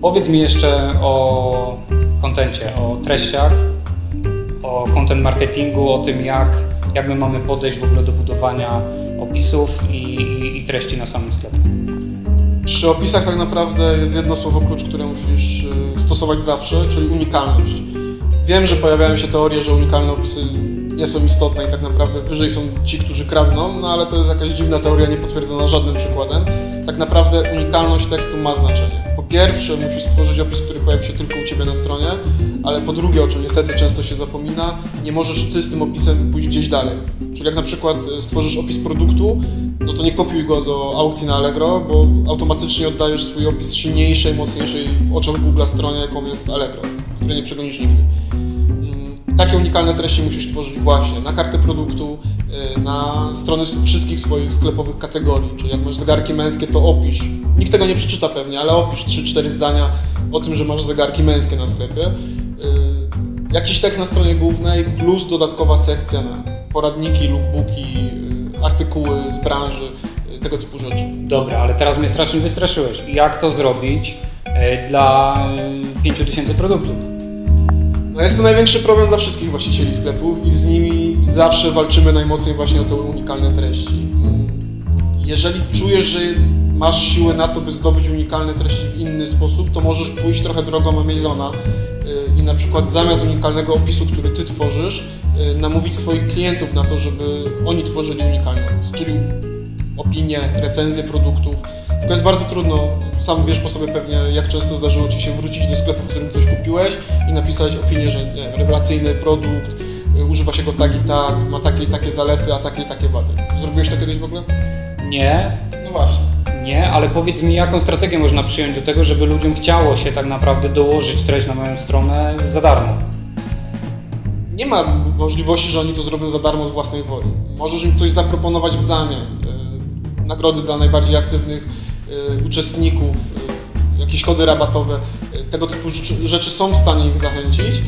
Powiedz mi jeszcze o kontencie, o treściach, o content marketingu, o tym jak, jak my mamy podejść w ogóle do budowania opisów i, i, i treści na samym sklepie. Przy opisach tak naprawdę jest jedno słowo klucz, które musisz y, stosować zawsze, czyli unikalność. Wiem, że pojawiają się teorie, że unikalne opisy nie są istotne i tak naprawdę wyżej są ci, którzy kradną, no ale to jest jakaś dziwna teoria, nie potwierdzona żadnym przykładem. Tak naprawdę unikalność tekstu ma znaczenie. Pierwsze, musisz stworzyć opis, który pojawi się tylko u Ciebie na stronie, ale po drugie, o czym niestety często się zapomina, nie możesz Ty z tym opisem pójść gdzieś dalej. Czyli jak na przykład y, stworzysz opis produktu, no to nie kopiuj go do aukcji na Allegro, bo automatycznie oddajesz swój opis silniejszej, mocniejszej w oczach Google stronie, jaką jest Allegro, której nie przegonisz nigdy. Mm, Takie unikalne treści musisz tworzyć właśnie na kartę produktu, na strony wszystkich swoich sklepowych kategorii, czyli jak masz zegarki męskie, to opisz. Nikt tego nie przeczyta pewnie, ale opisz 3-4 zdania o tym, że masz zegarki męskie na sklepie. Y, Jakiś tekst na stronie głównej plus dodatkowa sekcja na poradniki, lookbooki, y, artykuły z branży, y, tego typu rzeczy. Dobra, ale teraz mnie strasznie wystraszyłeś. Jak to zrobić e, dla e, 5000 produktów? No jest to największy problem dla wszystkich właścicieli sklepów i z nimi zawsze walczymy najmocniej właśnie o te unikalne treści. Jeżeli czujesz, że masz siłę na to, by zdobyć unikalne treści w inny sposób, to możesz pójść trochę drogą Amazona y, i na przykład zamiast unikalnego opisu, który ty tworzysz, y, namówić swoich klientów na to, żeby oni tworzyli unikalny opis, czyli opinie, recenzje produktów. Tylko jest bardzo trudno, sam wiesz po sobie pewnie, jak często zdarzyło Ci się wrócić do sklepu, w którym coś kupiłeś i napisać opinię, że nie, rewelacyjny produkt, używa się go tak i tak, ma takie i takie zalety, a takie i takie wady. Zrobiłeś to kiedyś w ogóle? Nie, No właśnie. nie, ale powiedz mi, jaką strategię można przyjąć do tego, żeby ludziom chciało się tak naprawdę dołożyć treść na moją stronę za darmo? Nie ma możliwości, że oni to zrobią za darmo z własnej woli. Możesz im coś zaproponować w zamian. y, Nagrody dla najbardziej aktywnych y, uczestników, y, jakieś kody rabatowe. Y, Tego typu rzeczy są w stanie ich zachęcić.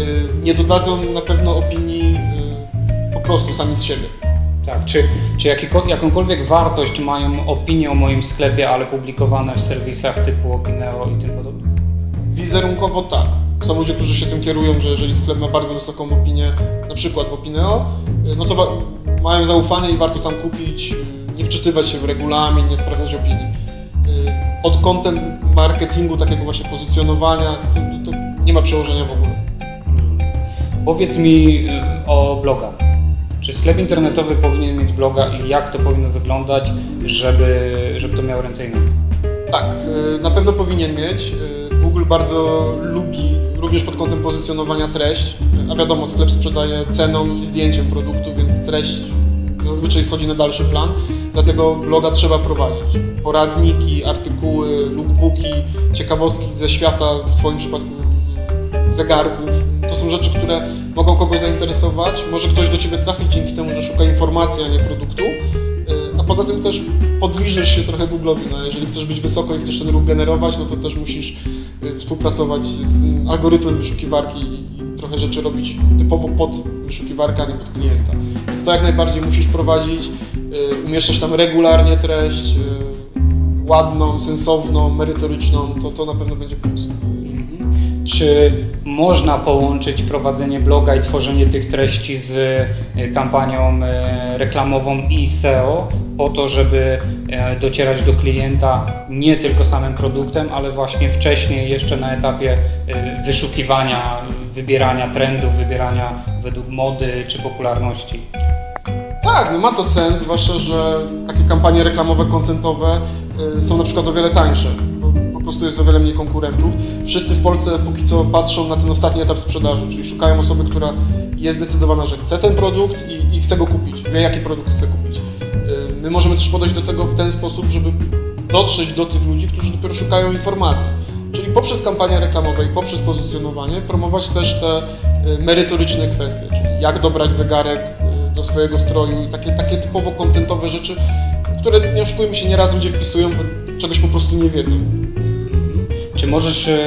Y, Nie dodadzą na pewno opinii y, po prostu sami z siebie. Tak, czy, czy jakiko, jakąkolwiek wartość mają opinie o moim sklepie, ale publikowane w serwisach typu Opineo i tym podobne? Wizerunkowo tak. Są ludzie, którzy się tym kierują, że jeżeli sklep ma bardzo wysoką opinię, na przykład w Opineo, y, no to mają zaufanie i warto tam kupić, nie wczytywać się w regulamin, nie sprawdzać opinii. Pod kątem marketingu, takiego właśnie pozycjonowania, to, to, to nie ma przełożenia w ogóle. Powiedz mi y, o blogach. Czy sklep internetowy powinien mieć bloga i jak to powinno wyglądać, żeby, żeby to miało ręce i nogi? Tak, y, na pewno powinien mieć. Y, Google bardzo lubi również pod kątem pozycjonowania treść, a wiadomo, sklep sprzedaje ceną i zdjęciem produktu, więc treść zazwyczaj schodzi na dalszy plan, dlatego bloga trzeba prowadzić. Poradniki, artykuły, lookbooki, ciekawostki ze świata, w Twoim przypadku zegarków. To są rzeczy, które mogą kogoś zainteresować. Może ktoś do Ciebie trafić dzięki temu, że szuka informacji, a nie produktu. Y, A poza tym też podliżysz się trochę Google'owi. No, jeżeli chcesz być wysoko i chcesz ten ruch generować, no to też musisz y, współpracować z algorytmem wyszukiwarki i trochę rzeczy robić typowo pod wyszukiwarkę, a nie pod klienta. Więc to jak najbardziej musisz prowadzić, y, umieszczać tam regularnie treść, ładną, sensowną, merytoryczną, to, to na pewno będzie plus. Czy można połączyć prowadzenie bloga i tworzenie tych treści z e, kampanią e, reklamową i SEO po to, żeby e, docierać do klienta nie tylko samym produktem, ale właśnie wcześniej jeszcze na etapie wyszukiwania, wybierania trendów, wybierania według mody czy popularności? Tak, no ma to sens, zwłaszcza, że takie kampanie reklamowe, kontentowe są na przykład o wiele tańsze, prostu jest o wiele mniej konkurentów. Wszyscy w Polsce póki co patrzą na ten ostatni etap sprzedaży, czyli szukają osoby, która jest zdecydowana, że chce ten produkt i, i chce go kupić, wie jaki produkt chce kupić. Y, My możemy też podejść do tego w ten sposób, żeby dotrzeć do tych ludzi, którzy dopiero szukają informacji. Czyli poprzez kampanie reklamowe i poprzez pozycjonowanie promować też te y, merytoryczne kwestie, czyli jak dobrać zegarek y, do swojego stroju i takie, takie typowo kontentowe rzeczy, które nie oszukujmy się, nieraz ludzie wpisują, bo czegoś po prostu nie wiedzą. Czy możesz, e,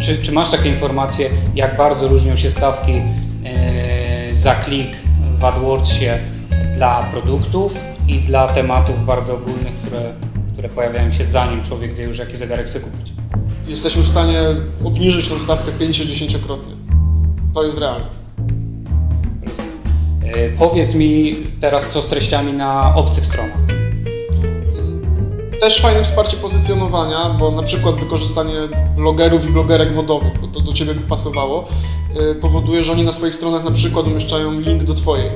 czy, czy masz takie informacje, jak bardzo różnią się stawki e, za klik w AdWordsie dla produktów i dla tematów bardzo ogólnych, które, które pojawiają się zanim człowiek wie już jaki zegarek chce kupić? jesteśmy w stanie obniżyć tą stawkę 5-10-krotnie. To jest realne. E, Powiedz mi teraz, co z treściami na obcych stronach. Też fajne wsparcie pozycjonowania, bo na przykład wykorzystanie blogerów i blogerek modowych, bo to do Ciebie by pasowało, yy, powoduje, że oni na swoich stronach na przykład umieszczają link do Twojej.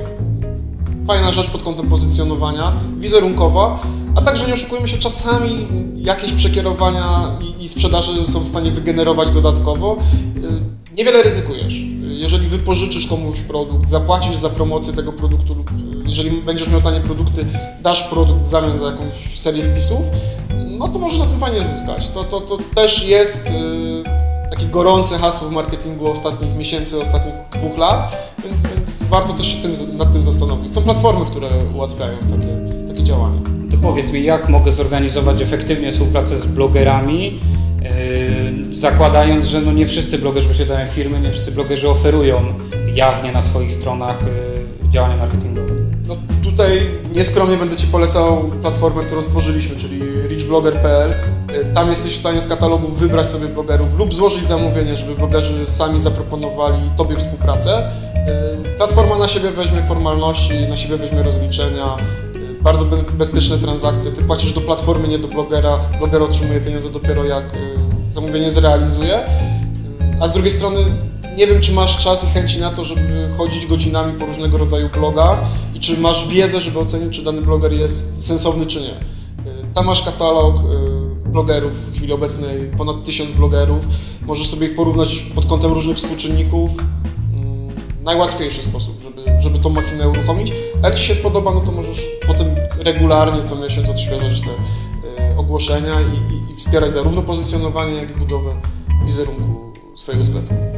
Fajna rzecz pod kątem pozycjonowania, wizerunkowa, a także nie oszukujmy się, czasami jakieś przekierowania i, sprzedaży są w stanie wygenerować dodatkowo. Yy, Niewiele ryzykujesz. Jeżeli wypożyczysz komuś produkt, zapłacisz za promocję tego produktu lub jeżeli będziesz miał tanie produkty, dasz produkt w zamian za jakąś serię wpisów, no to możesz na tym fajnie zyskać. To, to, to też jest yy, takie gorące hasło w marketingu ostatnich miesięcy, ostatnich dwóch lat, więc, więc warto też się tym, nad tym zastanowić. Są platformy, które ułatwiają takie, takie działania. To powiedz mi, jak mogę zorganizować efektywnie współpracę z blogerami, zakładając, że no nie wszyscy blogerzy posiadają firmy, nie wszyscy blogerzy oferują jawnie na swoich stronach yy, działania marketingowe. No tutaj nieskromnie będę Ci polecał platformę, którą stworzyliśmy, czyli richblogger.pl. Y, Tam jesteś w stanie z katalogu wybrać sobie blogerów lub złożyć zamówienie, żeby blogerzy sami zaproponowali Tobie współpracę. Platforma na siebie weźmie formalności, na siebie weźmie rozliczenia, bardzo bez, bezpieczne transakcje. Ty płacisz do platformy, nie do blogera. Bloger otrzymuje pieniądze dopiero jak y, zamówienie zrealizuje. Y, A z drugiej strony nie wiem, czy masz czas i chęci na to, żeby chodzić godzinami po różnego rodzaju blogach i czy masz wiedzę, żeby ocenić, czy dany bloger jest sensowny, czy nie. Y, Tam masz katalog y, blogerów w chwili obecnej, ponad tysiąc blogerów. Możesz sobie ich porównać pod kątem różnych współczynników. Mm, Najłatwiejszy sposób, żeby, żeby tą machinę uruchomić. A jak Ci się spodoba, no to możesz potem regularnie co miesiąc odświeżać te y, ogłoszenia i, i, i wspierać zarówno pozycjonowanie, jak i budowę wizerunku swojego sklepu.